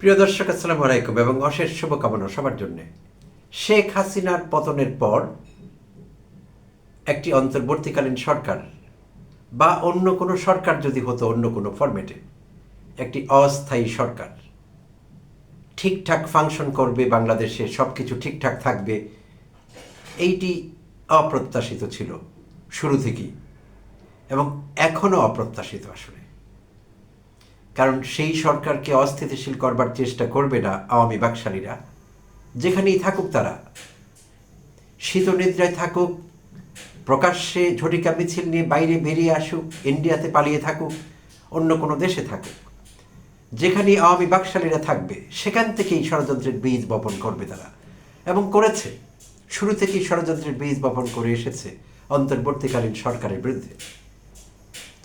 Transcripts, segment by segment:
প্রিয় দর্শক, আসসালামু আলাইকুম এবং অশেষ শুভকামনা সবার জন্য। শেখ হাসিনার পতনের পর একটি অন্তর্বর্তীকালীন সরকার বা অন্য কোনো সরকার যদি হতো অন্য কোনো ফরম্যাটে একটি অস্থায়ী সরকার, ঠিকঠাক ফাংশন করবে, বাংলাদেশে সব কিছু ঠিকঠাক থাকবে, এইটি অপ্রত্যাশিত ছিল শুরু থেকেই এবং এখনও অপ্রত্যাশিত আসলে। কারণ সেই সরকারকে অস্থিতিশীল করবার চেষ্টা করবে না আওয়ামী বাকশালীরা। যেখানেই থাকুক তারা। শীতনিদ্রায় থাকুক, প্রকাশ্যে ঝটিকা মিছিল নিয়ে বাইরে বেরিয়ে আসুক, ইন্ডিয়াতে পালিয়ে থাকুক, অন্য কোনো দেশে থাকুক। যেখানেই আওয়ামী বাকশালীরা থাকবে, সেখান থেকেই ষড়যন্ত্রের বীজ বপন করবে তারা। এবং করেছে। শুরু থেকেই ষড়যন্ত্রের বীজ বপন করে এসেছে অন্তর্বর্তীকালীন সরকারের বিরুদ্ধে।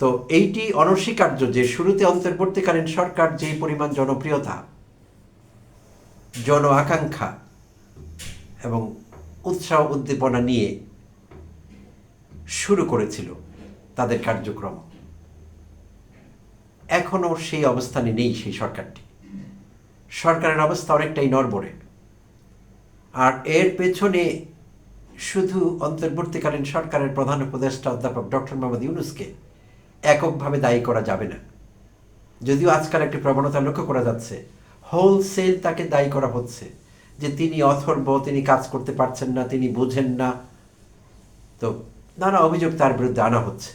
তো এইটি অনস্বীকার্য যে শুরুতে অন্তর্বর্তীকালীন সরকার যে পরিমাণ জনপ্রিয়তা, জন আকাঙ্ক্ষা এবং উৎসাহ উদ্দীপনা নিয়ে শুরু করেছিল তাদের কার্যক্রম। এখনও সেই অবস্থানে নেই সেই সরকারটি। সরকারের অবস্থা অনেকটাই নড়বড়ে। আর এর পেছনে শুধু অন্তর্বর্তীকালীন সরকারের প্রধান উপদেষ্টা অধ্যাপক ডক্টর মোহাম্মদ ইউনুসকে এককভাবে দায়ী করা যাবে না। যদিও আজকাল একটি প্রবণতা লক্ষ্য করা যাচ্ছে হোলসেল তাকে দায়ী করা হচ্ছে, যে তিনি অথর্ব, তিনি কাজ করতে পারছেন না, তিনি বুঝেন না। তো নানা অভিযোগ তার বিরুদ্ধে আনা হচ্ছে।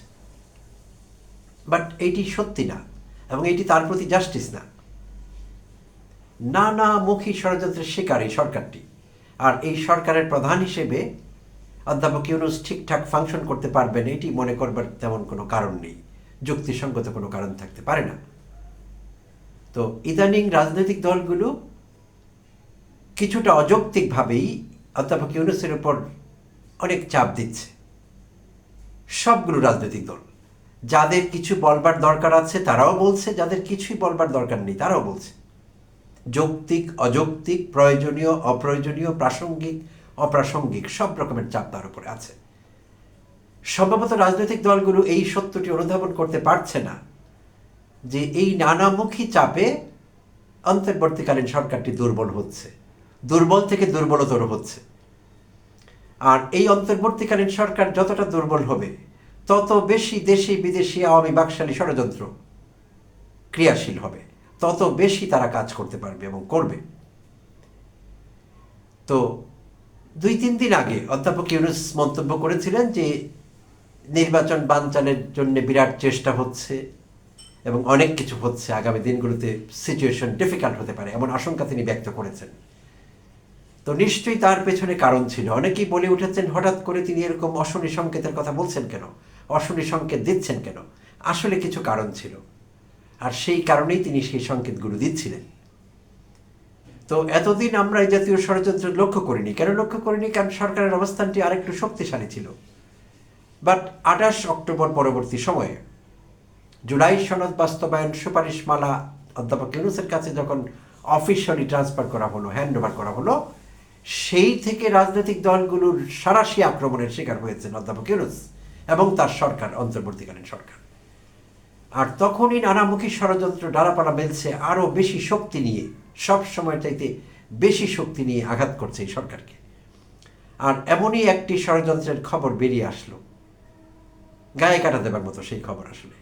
বাট এইটি সত্যি না, এবং এটি তার প্রতি জাস্টিস না। নানামুখী ষড়যন্ত্রের শিকার এই সরকারটি, আর এই সরকারের প্রধান হিসেবে অধ্যাপক ইউনুস ঠিকঠাক ফাংশন করতে পারবেন, এটি মনে করবার তেমন কোনো কারণ নেই। যুক্তিসঙ্গত কোনো কারণ থাকতে পারে না। তো ইদানিং রাজনৈতিক দলগুলো কিছুটা অযৌক্তিকভাবেই অধ্যাপক ইউনুসের উপর অনেক চাপ দিচ্ছে। সবগুলো রাজনৈতিক দল। যাদের কিছু বলবার দরকার আছে তারাও বলছে, যাদের কিছুই বলবার দরকার নেই তারাও বলছে। যৌক্তিক, অযৌক্তিক, প্রয়োজনীয়, অপ্রয়োজনীয়, প্রাসঙ্গিক, অপ্রাসঙ্গিক সব রকমের চাপ তার উপরে আছে। সম্ভবত রাজনৈতিক দলগুলো এই সত্যটি অনুধাবন করতে পারছে না যে এই নানামুখী চাপে অন্তর্বর্তীকালীন সরকারটি দুর্বল হচ্ছে, দুর্বল থেকে দুর্বলতর হচ্ছে। আর এই অন্তর্বর্তীকালীন সরকার যতটা দুর্বল হবে, তত বেশি দেশি বিদেশি আওয়ামী বাকশালী ষড়যন্ত্র ক্রিয়াশীল হবে, তত বেশি তারা কাজ করতে পারবে এবং করবে। তো দুই তিন দিন আগে অধ্যাপক ইউনুস মন্তব্য করেছিলেন যে নির্বাচন বানচালের জন্য বিরাট চেষ্টা হচ্ছে এবং অনেক কিছু হচ্ছে। আগামী দিনগুলোতে সিচুয়েশন ডিফিকাল্ট হতে পারে এমন আশঙ্কা তিনি ব্যক্ত করেছেন। তো নিশ্চয়ই তার পেছনে কারণ ছিল। অনেকেই বলে উঠেছেন, হঠাৎ করে তিনি এরকম অশনি সংকেতের কথা বলছেন কেন? অশনি সংকেত দিচ্ছেন কেন? আসলে কিছু কারণ ছিল। আর সেই কারণেই তিনি সেই সংকেতগুলো দিচ্ছিলেন। তো এতদিন আমরা এই জাতীয় ষড়যন্ত্র লক্ষ্য করিনি। কেন লক্ষ্য করিনি? কারণ সরকারের অবস্থানটি আরেকটু শক্তিশালী ছিল। বাট আঠাশ অক্টোবর পরবর্তী সময়ে জুলাই সনদ বাস্তবায়ন সুপারিশমালা অধ্যাপক ইউনুসের কাছে যখন অফিসিয়ালি ট্রান্সফার করা হলো হ্যান্ড ওভার করা হলো, সেই থেকে রাজনৈতিক দলগুলোর সারাশি আক্রমণের শিকার হয়েছেন অধ্যাপক ইউনুস এবং তার সরকার, অন্তর্বর্তীকালীন সরকার। আর তখনই নানামুখী ষড়যন্ত্র, ডালাপালা মেলছে, আরও বেশি শক্তি নিয়ে, সব সময় চাইতে বেশি শক্তি নিয়ে আঘাত করছে এই সরকারকে। আর এমনই একটি ষড়যন্ত্রের খবর বেরিয়ে আসলো। গায়ে কাটা দেবার মতো সেই খবর আসলে।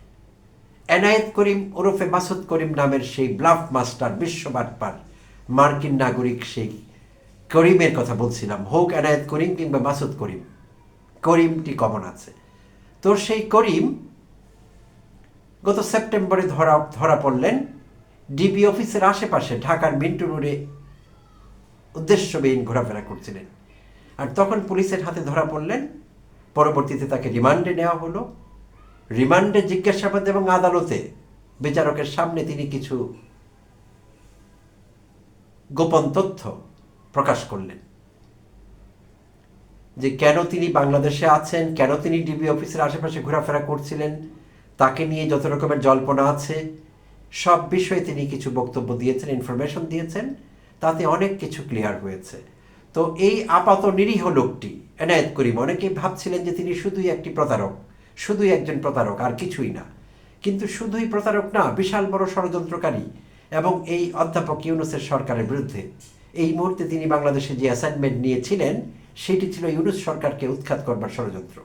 এনায়েত করিম ওরফে মাসুদ করিম নামের সেই ব্লাফ মাস্টার বিশ্ববাটপার মার্কিন নাগরিক সেই করিমের কথা বলছিলাম। হোক এনায়েত করিম কিংবা মাসুদ করিম, করিমটি কমন আছে। তো সেই করিম গত সেপ্টেম্বরে ধরা ধরা পড়লেন ডিবি অফিসের আশেপাশে ঢাকার মিন্টু রোডে উদ্দেশ্যবিহীন ঘোরাফেরা করছিলেন। আর তখন পুলিশের হাতে ধরা পড়লেন পরবর্তীতে তাকে রিমান্ডে নেওয়া হলো। রিমান্ডে জিজ্ঞাসাবাদ এবং আদালতে বিচারকের সামনে তিনি কিছু গোপন তথ্য প্রকাশ করলেন। যে কেন তিনি বাংলাদেশে আছেন, কেন তিনি ডিবি অফিসের আশেপাশে ঘোরাফেরা করছিলেন, তাকে নিয়ে যত রকমের জল্পনা আছে, সব বিষয়ে তিনি কিছু বক্তব্য দিয়েছেন ইনফরমেশন দিয়েছেন, তাতে অনেক কিছু ক্লিয়ার হয়েছে। তো এই আপাত নিরীহ লোকটি এনায়েত করিম অনেকেই ভাবছিলেন যে তিনি শুধুই একটি প্রতারক, শুধুই একজন প্রতারক, আর কিছুই না। কিন্তু শুধুই প্রতারক না, বিশাল বড় ষড়যন্ত্রকারী এবং এই অধ্যাপক ইউনুসের সরকারের বিরুদ্ধে। এই মুহূর্তে তিনি বাংলাদেশে যে অ্যাসাইনমেন্ট নিয়েছিলেন, সেটি ছিল ইউনুস সরকারকে উৎখাত করবার ষড়যন্ত্র।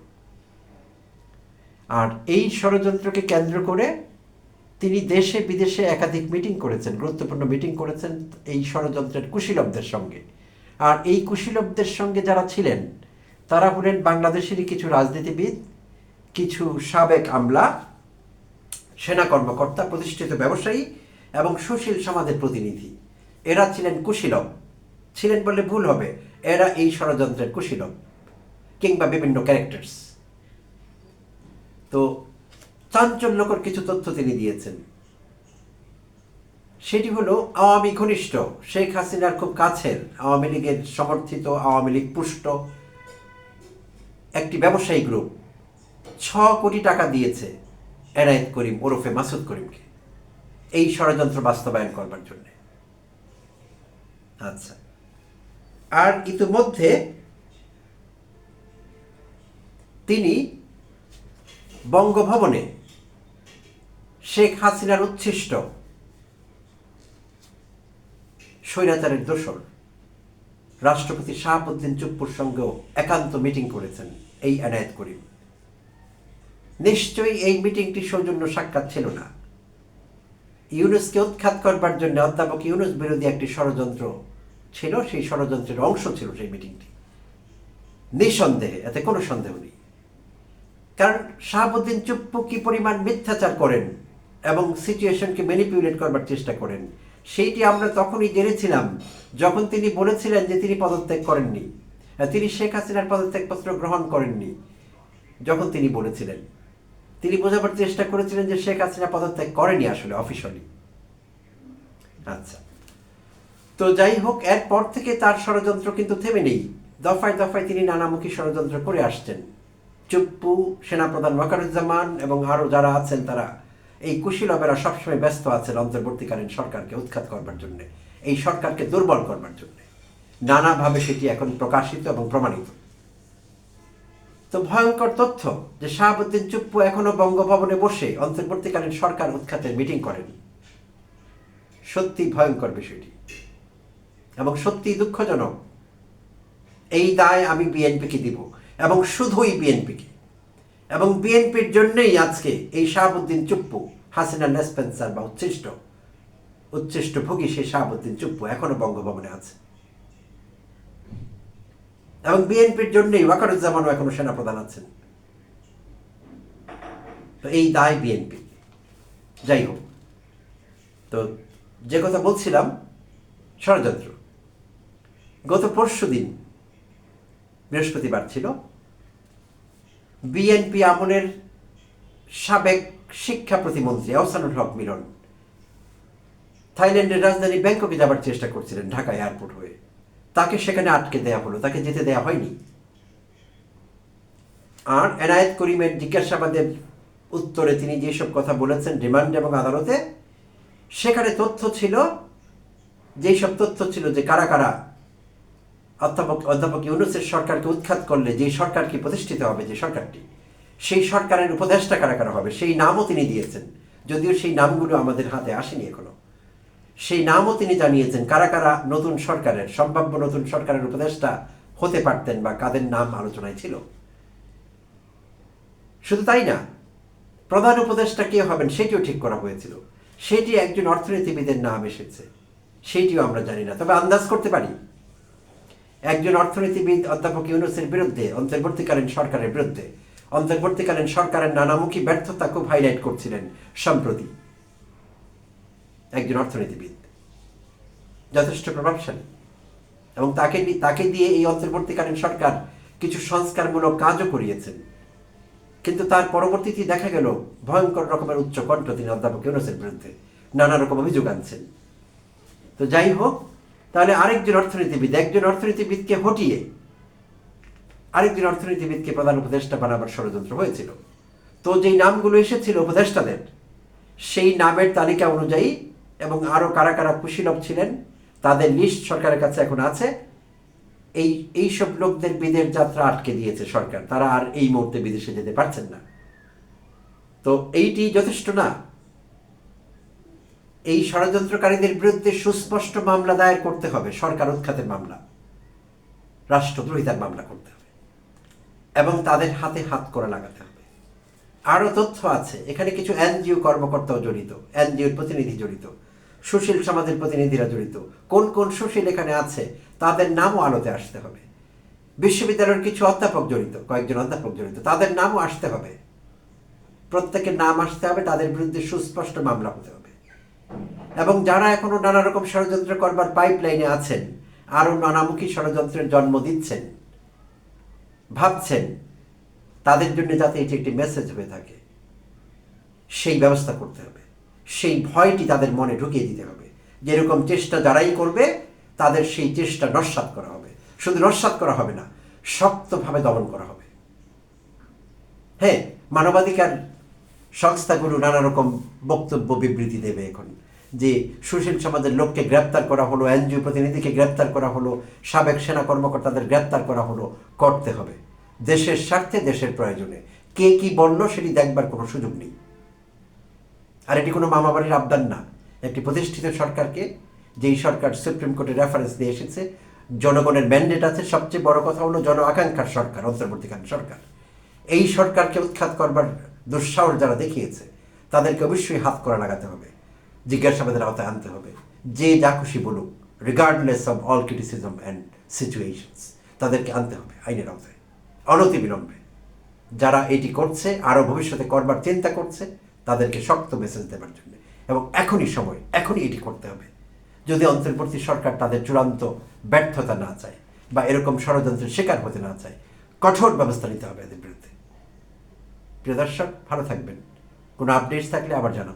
আর এই ষড়যন্ত্রকে কেন্দ্র করে তিনি দেশে বিদেশে একাধিক মিটিং করেছেন, গুরুত্বপূর্ণ মিটিং করেছেন এই ষড়যন্ত্রের কুশীলবদের সঙ্গে। আর এই কুশীলবদের সঙ্গে যারা ছিলেন, তারা হলেন বাংলাদেশেরই কিছু রাজনীতিবিদ, কিছু সাবেক আমলা, সেনা কর্মকর্তা, প্রতিষ্ঠিত ব্যবসায়ী এবং সুশীল সমাজের প্রতিনিধি। এরা ছিলেন কুশীলব। ছিলেন বললে ভুল হবে। এরা এই ষড়যন্ত্রের কুশীলব কিংবা বিভিন্ন ক্যারেক্টার্স। তো চাঞ্চল্যকর কিছু তথ্য তিনি দিয়েছেন। সেটি হলো আওয়ামী ঘনিষ্ঠ শেখ হাসিনার খুব কাছের আওয়ামী লীগের সমর্থিত আওয়ামী লীগ পুষ্ট একটি ব্যবসায়ী গ্রুপ ছ কোটি টাকা দিয়েছে এনায়েত করিম ওরফে মাসুদ করিমকে এই ষড়যন্ত্র বাস্তবায়ন করবার জন্য। আচ্ছা। আর ইতিমধ্যে তিনি বঙ্গভবনে শেখ হাসিনার উচ্ছিষ্ট স্বৈরাচারের দোসর রাষ্ট্রপতি শাহাবুদ্দিন চুপ্পুর সঙ্গেও একান্ত মিটিং করেছেন এই এনায়েত করিম। নিশ্চয়ই এই মিটিংটি সৌজন্য সাক্ষাৎ ছিল না। ইউনুসকে উৎখাত করবার জন্য অধ্যাপক ইউনুস বিরোধী একটি ষড়যন্ত্র ছিল, সেই ষড়যন্ত্রের অংশ ছিল সেই মিটিংটি। নিঃসন্দেহে, এতে কোনো সন্দেহ নেই। কারণ শাহাবুদ্দিন চুপ্পু কি পরিমাণ মিথ্যাচার করেন এবং সিচুয়েশনকে ম্যানিপুলেট করবার চেষ্টা করেন। সেইটি আমরা তখনই জেনেছিলাম যখন তিনি বলেছিলেন যে তিনি পদত্যাগ করেননি। তিনি শেখ হাসিনার পদত্যাগপত্র গ্রহণ করেননি যখন তিনি বলেছিলেন। তিনি বোঝাবার চেষ্টা করেছিলেন যে শেখ হাসিনা পদত্যাগ করেনি আসলে অফিসিয়ালি আচ্ছা। তো যাই হোক, এরপর থেকে তার ষড়যন্ত্র কিন্তু থেমে নেই। দফায় দফায় তিনি নানামুখী ষড়যন্ত্র করে আসছেন। চুপ্পু, সেনাপ্রধান ওয়াকারুজ্জামান এবং আরও যারা আছেন তারা এই কুশীলবেরা সবসময় ব্যস্ত আছেন অন্তর্বর্তীকালীন সরকারকে উৎখাত করবার জন্য, এই সরকারকে দুর্বল করবার জন্য। নানাভাবে সেটি এখন প্রকাশিত এবং প্রমাণিত। তো ভয়ঙ্কর তথ্য যে শাহাবুদ্দিন চুপ্পু এখনও বঙ্গভবনে বসে অন্তর্বর্তীকালীন সরকার উৎখাতের মিটিং করেন। সত্যি ভয়ঙ্কর বিষয়টি। এবং সত্যি দুঃখজনক, এই দায় আমি বিএনপিকে দিব এবং শুধুই বিএনপিকে। এবং বিএনপির জন্যই আজকে এই শাহাবুদ্দিন চুপ্পু, হাসিনা নেসপেন্সার বা উচ্ছিষ্ট উচ্ছিষ্ট ভোগী সেই শাহাবুদ্দিন চুপ্পু এখনও বঙ্গভবনে আছে। এবং বিএনপির জন্যই ওয়াকারুজ্জামানও এখনও সেনাপ্রধান আছেন। তো এই দায় বিএনপি। যাই হোক, তো যে কথা বলছিলাম, ষড়যন্ত্র। গত পরশু দিন বৃহস্পতিবার ছিল বিএনপি আমলের সাবেক শিক্ষা প্রতিমন্ত্রী আহসানুল হক মিলন থাইল্যান্ডের রাজধানী ব্যাংককে যাবার চেষ্টা করছিলেন ঢাকা এয়ারপোর্ট হয়ে। তাকে সেখানে আটকে দেয়া হলো, তাকে যেতে দেয়া হয়নি। আর এনায়েত করিমের জিজ্ঞাসাবাদের উত্তরে তিনি যেসব কথা বলেছেন রিমান্ড এবং আদালতে, সেখানে তথ্য ছিল যেই সব তথ্য ছিল যে কারা কারা অধ্যাপক অধ্যাপক ইউনুসের সরকারকে উৎখাত করলে যে সরকারকে প্রতিষ্ঠিত হবে, যে সরকারটি, সেই সরকারের উপদেষ্টা কারা কারা হবে, সেই নামও তিনি দিয়েছেন। যদিও সেই নামগুলো আমাদের হাতে আসেনি এখনও। সেই নামও তিনি জানিয়েছেন কারা কারা নতুন সরকারের, সম্ভাব্য নতুন সরকারের উপদেষ্টা হতে পারতেন বা কাদের নাম আলোচনায় ছিল। শুধু তাই না, প্রধান উপদেষ্টা কে হবেন সেটিও ঠিক করা হয়েছিল। সেটি একজন অর্থনীতিবিদের নাম এসেছে। সেটিও আমরা জানি না। তবে আন্দাজ করতে পারি একজন অর্থনীতিবিদ অধ্যাপক ইউনুসের বিরুদ্ধে, অন্তর্বর্তীকালীন সরকারের বিরুদ্ধে, অন্তর্বর্তীকালীন সরকারের নানামুখী ব্যর্থতা খুব হাইলাইট করছিলেন সম্প্রতি একজন অর্থনীতিবিদ। যথেষ্ট প্রভাবশালী। এবং তাকে তাকে দিয়ে এই অন্তর্বর্তীকালীন সরকার কিছু সংস্কারমূলক কাজও করিয়েছেন। কিন্তু তার পরবর্তীতে দেখা গেল ভয়ঙ্কর রকমের উচ্চ কণ্ঠ তিনি অধ্যাপক ইউনুসের বিরুদ্ধে, নানা রকম অভিযোগ আনছেন। তো যাই হোক তাহলে আরেকজন অর্থনীতিবিদ, একজন অর্থনীতিবিদকে হটিয়ে আরেকজন অর্থনীতিবিদকে প্রধান উপদেষ্টা বানাবার ষড়যন্ত্র হয়েছিল। তো যেই নামগুলো এসেছিল উপদেষ্টাদের, সেই নামের তালিকা অনুযায়ী এবং আরও কারা কারা কুশীলভ ছিলেন, তাদের লিস্ট সরকারের কাছে এখন আছে। এই, এইসব লোকদের বিদেশ যাত্রা আটকে দিয়েছে সরকার। তারা আর এই মুহূর্তে বিদেশে যেতে পারছেন না। তো এইটি যথেষ্ট না। এই ষড়যন্ত্রকারীদের বিরুদ্ধে সুস্পষ্ট মামলা দায়ের করতে হবে, সরকার উৎখাতের মামলা, রাষ্ট্রদ্রোহিতার মামলা করতে হবে, এবং তাদের হাতে হাত করে লাগাতে হবে। আরও তথ্য আছে, এখানে কিছু এনজিও কর্মকর্তাও জড়িত, এনজিওর প্রতিনিধি জড়িত, সুশীল সমাজের প্রতিনিধিরা জড়িত, কোন কোন সুশীল এখানে আছে, তাদের নামও আলোতে আসতে হবে। বিশ্ববিদ্যালয়ের কিছু অধ্যাপক জড়িত, কয়েকজন অধ্যাপক জড়িত, তাদের নামও আসতে হবে। প্রত্যেকের নাম আসতে হবে, তাদের বিরুদ্ধে সুস্পষ্ট মামলা হতে হবে। এবং যারা এখনও নানা রকম ষড়যন্ত্র করবার পাইপ লাইনে আছেন, আরও নানামুখী ষড়যন্ত্রের জন্ম দিচ্ছেন, ভাবছেন, তাদের জন্য যাতে এটি একটি মেসেজ হয়ে থাকে। সেই ব্যবস্থা করতে হবে। সেই ভয়টি তাদের মনে ঢুকিয়ে দিতে হবে। যেরকম চেষ্টা যারাই করবে, তাদের সেই চেষ্টা নস্বাত করা হবে। শুধু নস্বাত করা হবে না, শক্তভাবে দমন করা হবে। হ্যাঁ মানবাধিকার সংস্থাগুলো নানা রকম বক্তব্য বিবৃতি দেবে এখন। যে সুশীল সমাজের লোককে গ্রেপ্তার করা হলো, এনজিও প্রতিনিধিকে গ্রেপ্তার করা হলো, সাবেক সেনা কর্মকর্তাদের গ্রেপ্তার করা হলো, করতে হবে। দেশের স্বার্থে, দেশের প্রয়োজনে। কে কি বলল সেটি দেখবার কোনো সুযোগ নেই। আর এটি কোনো মামাবাড়ির আবদান না। একটি প্রতিষ্ঠিত সরকারকে, যেই সরকার সুপ্রিম কোর্টে রেফারেন্স দিয়ে এসেছে, জনগণের ম্যান্ডেট আছে, সবচেয়ে বড় কথা হলো জন আকাঙ্ক্ষার সরকার, অন্তর্বর্তীকালীন সরকার। এই সরকারকে উৎখাত করবার দুঃসাহস যারা দেখিয়েছে, তাদেরকে অবশ্যই হাত করা লাগাতে হবে। জিজ্ঞাসাবাদের আওতায় আনতে হবে। যে যা খুশি বলুক regardless of all criticism and situations তাদেরকে আনতে হবে আইনের আওতায়। অনতিবিলম্বে যারা এটি করছে আরও ভবিষ্যতে করবার চিন্তা করছে, তাদেরকে শক্ত মেসেজ দেওয়ার জন্য। এবং এখনই সময়, এখনই এটি করতে হবে। যদি অন্তর্বর্তী সরকার তাদের চূড়ান্ত ব্যর্থতা না চায় বা এরকম ষড়যন্ত্রের শিকার হতে না চায়, কঠোর ব্যবস্থা নিতে হবে এদের বিরুদ্ধে। প্রিয় দর্শক, ভালো থাকবেন। কোনো আপডেটস থাকলে আবার জানাব।